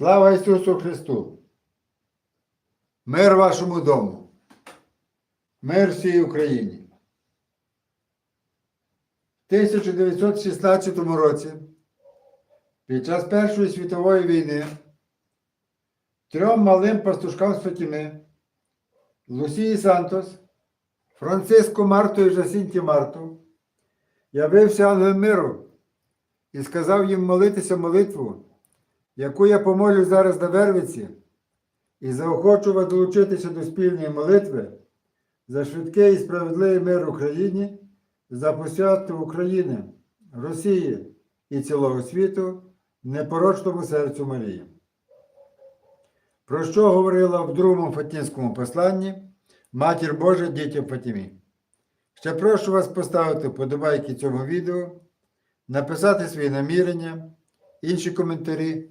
Слава Ісусу Христу! Мир вашому дому! Мир всій Україні! В 1916 році під час Першої світової війни трьом малим пастушкам з Лусії Сантос, Франциско Марту і Жасінті Марту явився ангел миру і сказав їм молитися молитву, яку я помолю зараз на Вервиці, і заохочу вас долучитися до спільної молитви за швидкий і справедливий мир Україні, за посвяту України, Росії і цілого світу непорочному серцю Марії. Про що говорила в другому Фатінському посланні Матір Божа дітям Фатімі. Ще прошу вас поставити вподобайки цьому відео, написати свої намірення, інші коментарі,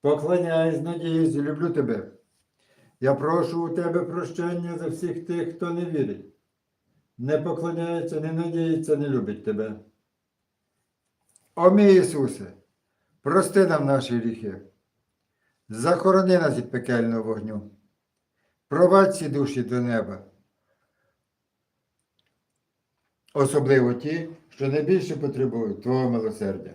поклоняюсь, надіюсь люблю Тебе. Я прошу у Тебе прощення за всіх тих, хто не вірить, не поклоняється, не надіється, не любить Тебе. О Ісусе, прости нам наші гріхи, захорони нас від пекельного вогню, провадь ці душі до неба особливо ті, що найбільше потребують Твого милосердя.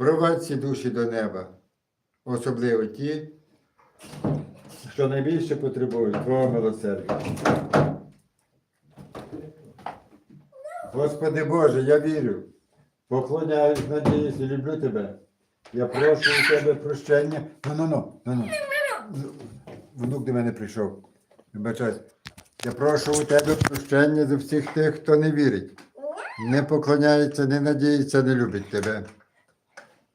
провадь ці душі до неба, особливо ті, що найбільше потребують Твого милосердя. Господи Боже, я вірю, поклоняюсь, надіюсь і люблю Тебе. Я прошу у Тебе прощення. Ну, ну, ну, ну, ну. Внук до мене прийшов. Вибачайся. Я прошу у Тебе прощення за всіх тих, хто не вірить, не поклоняється, не надіється, не любить Тебе.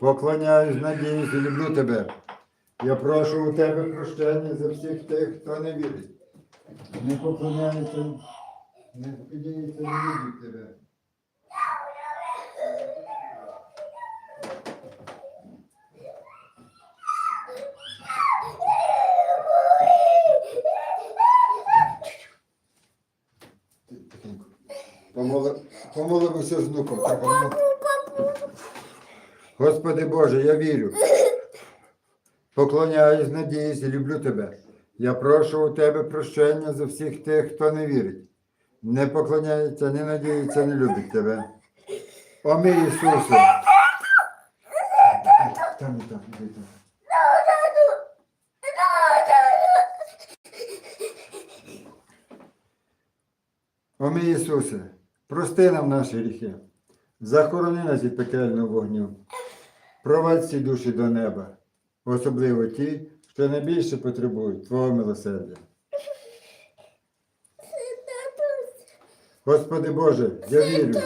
Поклоняюсь, надіюсь і люблю тебе. Я прошу у тебе прощення за всіх тих, хто не вірить. Не поклоняється, не надіється, не любить тебе. Помолимося з внуком. Господи Боже, я вірю. Поклоняюсь, надіюсь люблю тебе. Я прошу у тебе прощення за всіх тих, хто не вірить. Не поклоняється, не надіється, не любить тебе. О мій Ісусе. Там там, там. О мій Ісусе, прости нам наші гріхи, захорони нас від пекельного вогню, провадь всі душі до неба, особливо ті, що найбільше потребують Твого милосердя. Господи Боже, я вірю.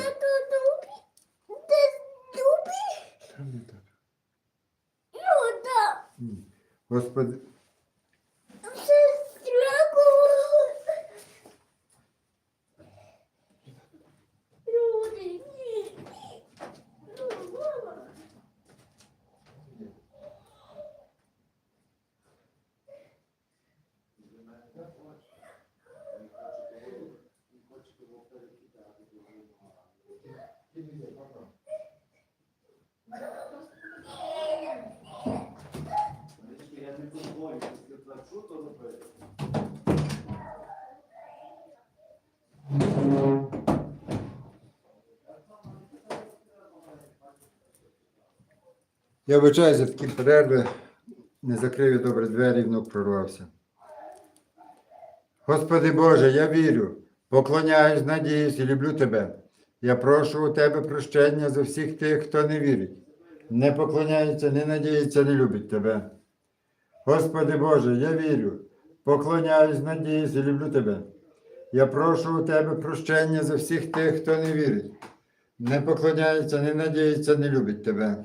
Ні. Господи, я вибачаю за такі перерви, не закрив я добре двері, внук прорвався. Господи Боже, я вірю, поклоняюсь, надіюсь і люблю Тебе. Я прошу у Тебе прощення за всіх тих, хто не вірить, не поклоняється, не надіється, не любить Тебе. Господи Боже, я вірю, поклоняюсь, надіюсь і люблю Тебе. Я прошу у Тебе прощення за всіх тих, хто не вірить, не поклоняється, не надіється, не любить Тебе.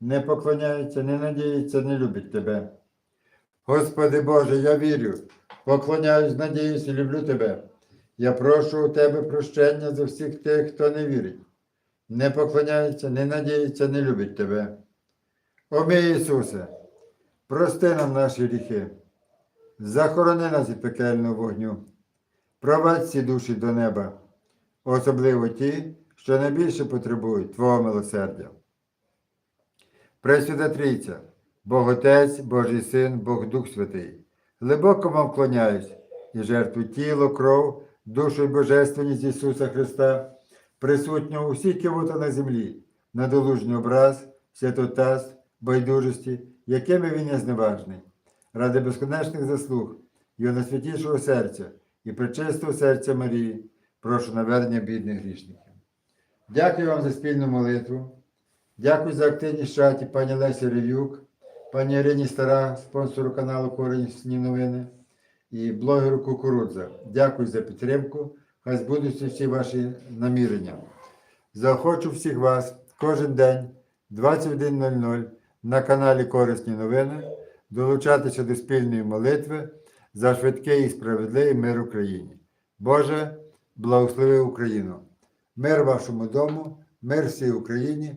не поклоняється, не надіється, не любить Тебе. Господи Боже, я вірю, поклоняюсь, надіюсь і люблю Тебе. Я прошу у Тебе прощення за всіх тих, хто не вірить, не поклоняється, не надіється, не любить Тебе. О мій Ісусе, прости нам наші гріхи, захорони нас від пекельного вогню, провадь всі душі до неба, особливо ті, що найбільше потребують Твого милосердя. Пресвята Трійця, Бог Отець, Божий Син, Бог Дух Святий, глибоко вам вклоняюсь і жертву тіло, кров, душу і божественність Ісуса Христа, присутнього у всіх кивота на землі, надолужній образ, святотаз, байдужості, якими він є зневажний, ради безконечних заслуг Його найсвятішого серця і пречистого серця Марії, прошу навернення бідних грішників. Дякую вам за спільну молитву. Дякую за активність в чаті пані Лесі Ревюк, пані Ірині Стара, спонсору каналу Корисні новини і блогеру Кукурудза. Дякую за підтримку. Хай збудуться всі ваші намірення. Заохочу всіх вас кожен день 21.00 на каналі Корисні новини долучатися до спільної молитви за швидкий і справедливий мир Україні. Боже, благослови Україну! Мир вашому дому, мир всій Україні,